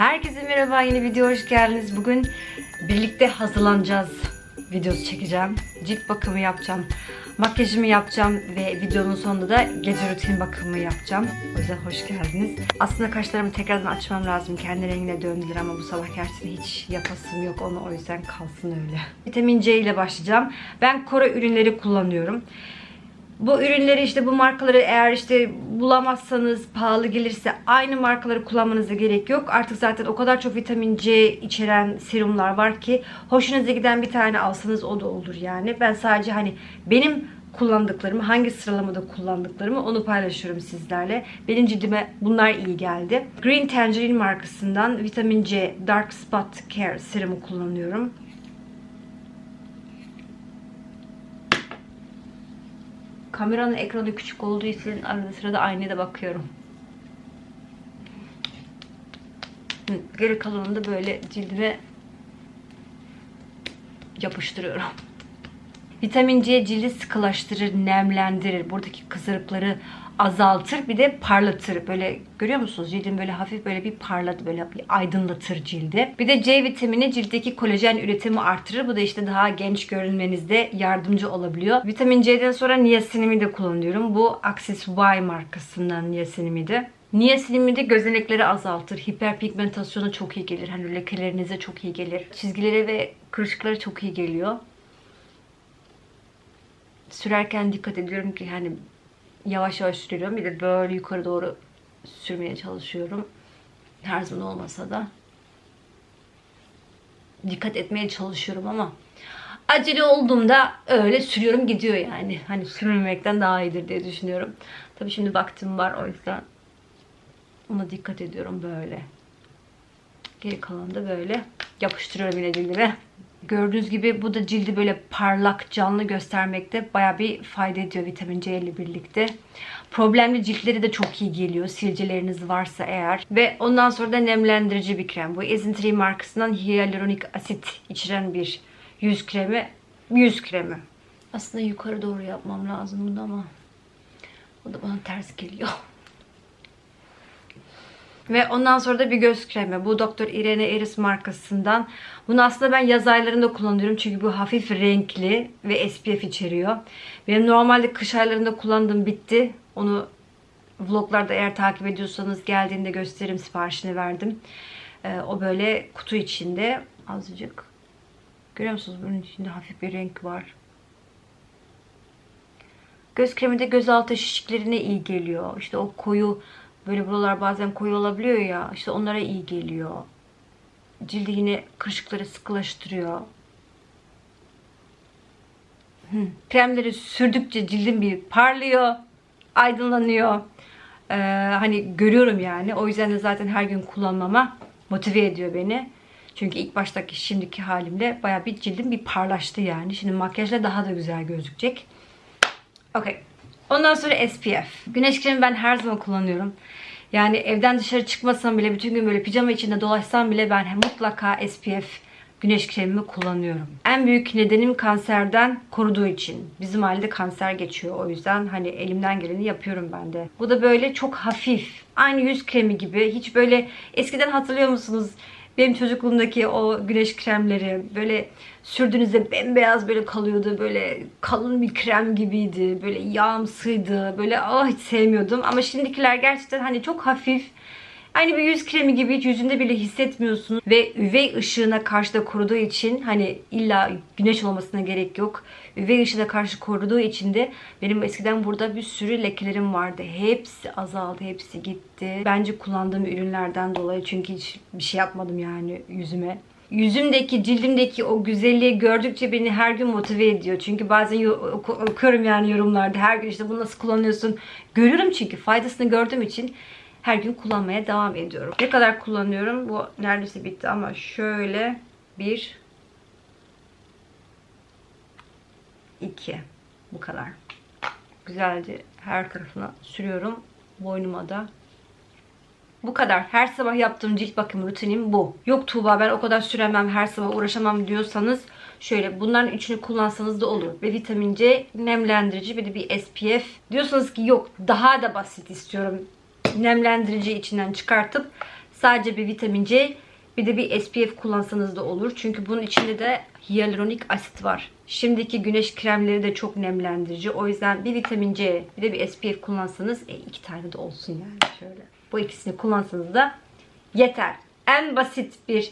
Herkese merhaba yeni video hoş geldiniz. Bugün birlikte hazırlanacağız. Videosu çekeceğim. Cilt bakımı yapacağım. Makyajımı yapacağım ve videonun sonunda da gece rutin bakımı yapacağım. O yüzden hoş geldiniz. Aslında kaşlarımı tekrardan açmam lazım. Kendi rengine döndüler ama bu sabah gerçekten hiç yapasım yok onu o yüzden kalsın öyle. Vitamin C ile başlayacağım. Ben Kore ürünleri kullanıyorum. Bu ürünleri işte bu markaları eğer işte bulamazsanız pahalı gelirse aynı markaları kullanmanıza gerek yok. Artık zaten o kadar çok vitamin C içeren serumlar var ki hoşunuza giden bir tane alsanız o da olur yani. Ben sadece hani benim kullandıklarımı, hangi sıralamada kullandıklarımı onu paylaşıyorum sizlerle. Benim cildime bunlar iyi geldi. Green Tangerine markasından vitamin C Dark Spot Care serumu kullanıyorum. Kameranın ekranı küçük olduğu için arada sırada aynaya da bakıyorum. Geri kalanını da böyle cildime yapıştırıyorum. Vitamin C cildi sıkılaştırır, nemlendirir. Buradaki kızarıkları azaltır bir de parlatır. Böyle görüyor musunuz? Cildin böyle hafif böyle bir parlat, böyle bir aydınlatır cildi. Bir de C vitamini ciltteki kolajen üretimi artırır. Bu da işte daha genç görünmenizde yardımcı olabiliyor. Vitamin C'den sonra niasinamide kullanıyorum. Bu Axis Y markasından niasinamide. Niasinamide gözenekleri azaltır. Hiperpigmentasyona çok iyi gelir. Hani lekelerinize çok iyi gelir. Çizgilere ve kırışıklara çok iyi geliyor sürerken dikkat ediyorum ki hani yavaş yavaş sürüyorum. Bir de böyle yukarı doğru sürmeye çalışıyorum. Her zaman olmasa da dikkat etmeye çalışıyorum ama acele olduğumda öyle sürüyorum gidiyor yani. Hani sürmemekten daha iyidir diye düşünüyorum. Tabii şimdi vaktim var o yüzden ona dikkat ediyorum böyle. Geri kalanı da böyle yapıştırıyorum yine cildime. Gördüğünüz gibi bu da cildi böyle parlak, canlı göstermekte baya bir fayda ediyor vitamin C ile birlikte. Problemli ciltleri de çok iyi geliyor. Sivilceleriniz varsa eğer. Ve ondan sonra da nemlendirici bir krem. Bu Essentree markasından hyaluronik asit içeren bir yüz kremi. Yüz kremi. Aslında yukarı doğru yapmam lazım bunu ama o da bana ters geliyor. Ve ondan sonra da bir göz kremi. Bu Dr. Irene Eris markasından. Bunu aslında ben yaz aylarında kullanıyorum. Çünkü bu hafif renkli ve SPF içeriyor. Benim normalde kış aylarında kullandığım bitti. Onu vloglarda eğer takip ediyorsanız geldiğinde gösteririm siparişini verdim. Ee, o böyle kutu içinde azıcık. Görüyor musunuz? Bunun içinde hafif bir renk var. Göz kremi de gözaltı şişliklerine iyi geliyor. İşte o koyu Böyle buralar bazen koyu olabiliyor ya. işte onlara iyi geliyor. Cildi yine kırışıkları sıkılaştırıyor. Hı. Kremleri sürdükçe cildim bir parlıyor. Aydınlanıyor. Ee, hani görüyorum yani. O yüzden de zaten her gün kullanmama motive ediyor beni. Çünkü ilk baştaki şimdiki halimle baya bir cildim bir parlaştı yani. Şimdi makyajla daha da güzel gözükecek. Okey. Ondan sonra SPF. Güneş kremi ben her zaman kullanıyorum. Yani evden dışarı çıkmasam bile bütün gün böyle pijama içinde dolaşsam bile ben mutlaka SPF güneş kremimi kullanıyorum. En büyük nedenim kanserden koruduğu için. Bizim ailede kanser geçiyor o yüzden hani elimden geleni yapıyorum ben de. Bu da böyle çok hafif. Aynı yüz kremi gibi. Hiç böyle eskiden hatırlıyor musunuz? Benim çocukluğumdaki o güneş kremleri böyle sürdüğünüzde bembeyaz böyle kalıyordu. Böyle kalın bir krem gibiydi. Böyle yağımsıydı. Böyle ah hiç sevmiyordum. Ama şimdikiler gerçekten hani çok hafif. Aynı bir yüz kremi gibi hiç yüzünde bile hissetmiyorsunuz. Ve üvey ışığına karşı da koruduğu için hani illa güneş olmasına gerek yok. Üvey ışığına karşı koruduğu için de benim eskiden burada bir sürü lekelerim vardı. Hepsi azaldı, hepsi gitti. Bence kullandığım ürünlerden dolayı çünkü hiç bir şey yapmadım yani yüzüme yüzümdeki, cildimdeki o güzelliği gördükçe beni her gün motive ediyor. Çünkü bazen oku okuyorum yani yorumlarda. Her gün işte bunu nasıl kullanıyorsun? Görüyorum çünkü faydasını gördüğüm için her gün kullanmaya devam ediyorum. Ne kadar kullanıyorum? Bu neredeyse bitti ama şöyle bir iki bu kadar. Güzelce her tarafına sürüyorum. Boynuma da bu kadar. Her sabah yaptığım cilt bakım rutinim bu. Yok Tuğba ben o kadar süremem, her sabah uğraşamam diyorsanız şöyle bunların üçünü kullansanız da olur. Ve vitamin C, nemlendirici bir de bir SPF. Diyorsanız ki yok daha da basit istiyorum. Nemlendirici içinden çıkartıp Sadece bir vitamin C bir de bir SPF kullansanız da olur. Çünkü bunun içinde de hyaluronik asit var. Şimdiki güneş kremleri de çok nemlendirici. O yüzden bir vitamin C bir de bir SPF kullansanız e, iki tane de olsun yani şöyle. Bu ikisini kullansanız da yeter. En basit bir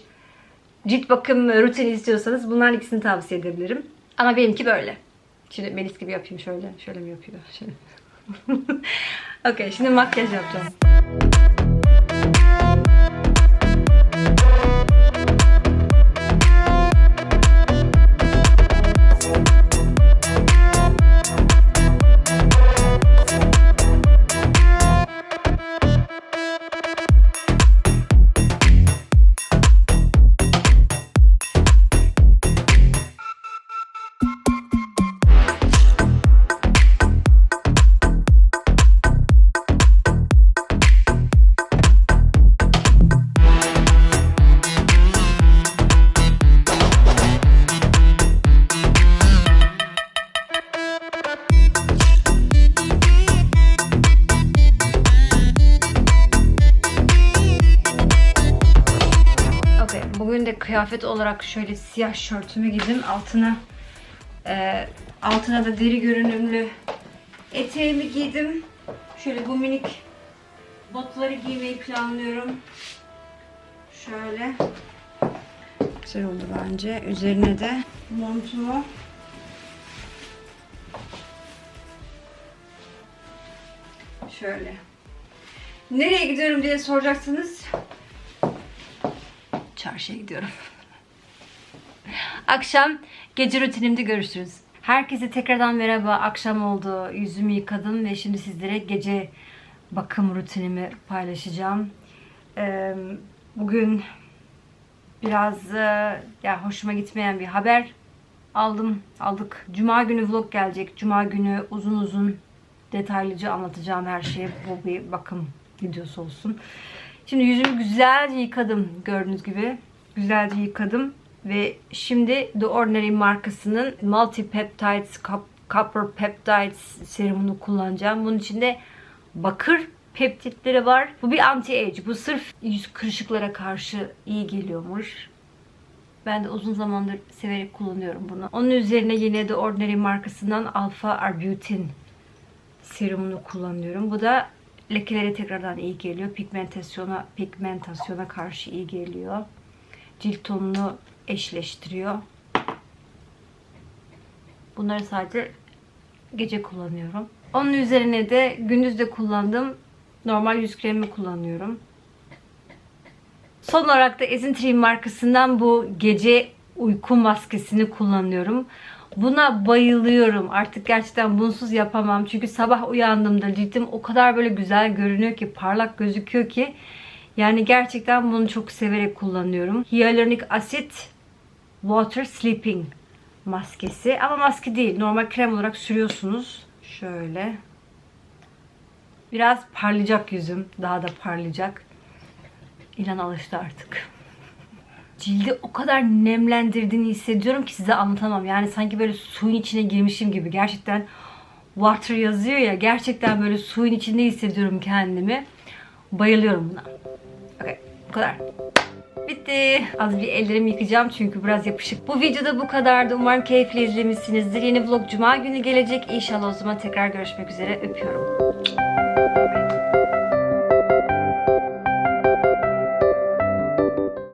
cilt bakım rutini istiyorsanız bunların ikisini tavsiye edebilirim. Ama benimki böyle. Şimdi Melis gibi yapayım şöyle. Şöyle mi yapıyor? Şöyle. Okey şimdi makyaj yapacağım. Bugün de kıyafet olarak şöyle siyah şortumu giydim. Altına e, altına da deri görünümlü eteğimi giydim. Şöyle bu minik botları giymeyi planlıyorum. Şöyle. Güzel oldu bence. Üzerine de montumu şöyle. Nereye gidiyorum diye soracaksınız. Çarşıya gidiyorum. Akşam gece rutinimde görüşürüz. Herkese tekrardan merhaba. Akşam oldu. Yüzümü yıkadım ve şimdi sizlere gece bakım rutinimi paylaşacağım. Ee, Bugün biraz e, ya hoşuma gitmeyen bir haber aldım. Aldık. Cuma günü vlog gelecek. Cuma günü uzun uzun detaylıca anlatacağım her şeyi. Bu bir bakım videosu olsun. Şimdi yüzümü güzelce yıkadım gördüğünüz gibi. Güzelce yıkadım ve şimdi The Ordinary markasının Multi Peptides Copper Peptides serumunu kullanacağım. Bunun içinde bakır peptitleri var. Bu bir anti-age. Bu sırf yüz kırışıklara karşı iyi geliyormuş. Ben de uzun zamandır severek kullanıyorum bunu. Onun üzerine yine The Ordinary markasından Alpha Arbutin serumunu kullanıyorum. Bu da lekelere tekrardan iyi geliyor. Pigmentasyona pigmentasyona karşı iyi geliyor. Cilt tonunu eşleştiriyor. Bunları sadece gece kullanıyorum. Onun üzerine de gündüz de kullandığım normal yüz kremi kullanıyorum. Son olarak da Essentree markasından bu gece uyku maskesini kullanıyorum. Buna bayılıyorum. Artık gerçekten bunsuz yapamam. Çünkü sabah uyandığımda cildim o kadar böyle güzel görünüyor ki, parlak gözüküyor ki. Yani gerçekten bunu çok severek kullanıyorum. Hyaluronik asit Water Sleeping maskesi. Ama maske değil. Normal krem olarak sürüyorsunuz. Şöyle. Biraz parlayacak yüzüm. Daha da parlayacak. İlan alıştı artık. Cildi o kadar nemlendirdiğini hissediyorum ki size anlatamam. Yani sanki böyle suyun içine girmişim gibi. Gerçekten water yazıyor ya. Gerçekten böyle suyun içinde hissediyorum kendimi. Bayılıyorum buna. Okay, bu kadar. Bitti. Az bir ellerimi yıkayacağım çünkü biraz yapışık. Bu videoda bu kadardı. Umarım keyifli izlemişsinizdir. Yeni vlog cuma günü gelecek. İnşallah o zaman tekrar görüşmek üzere. Öpüyorum.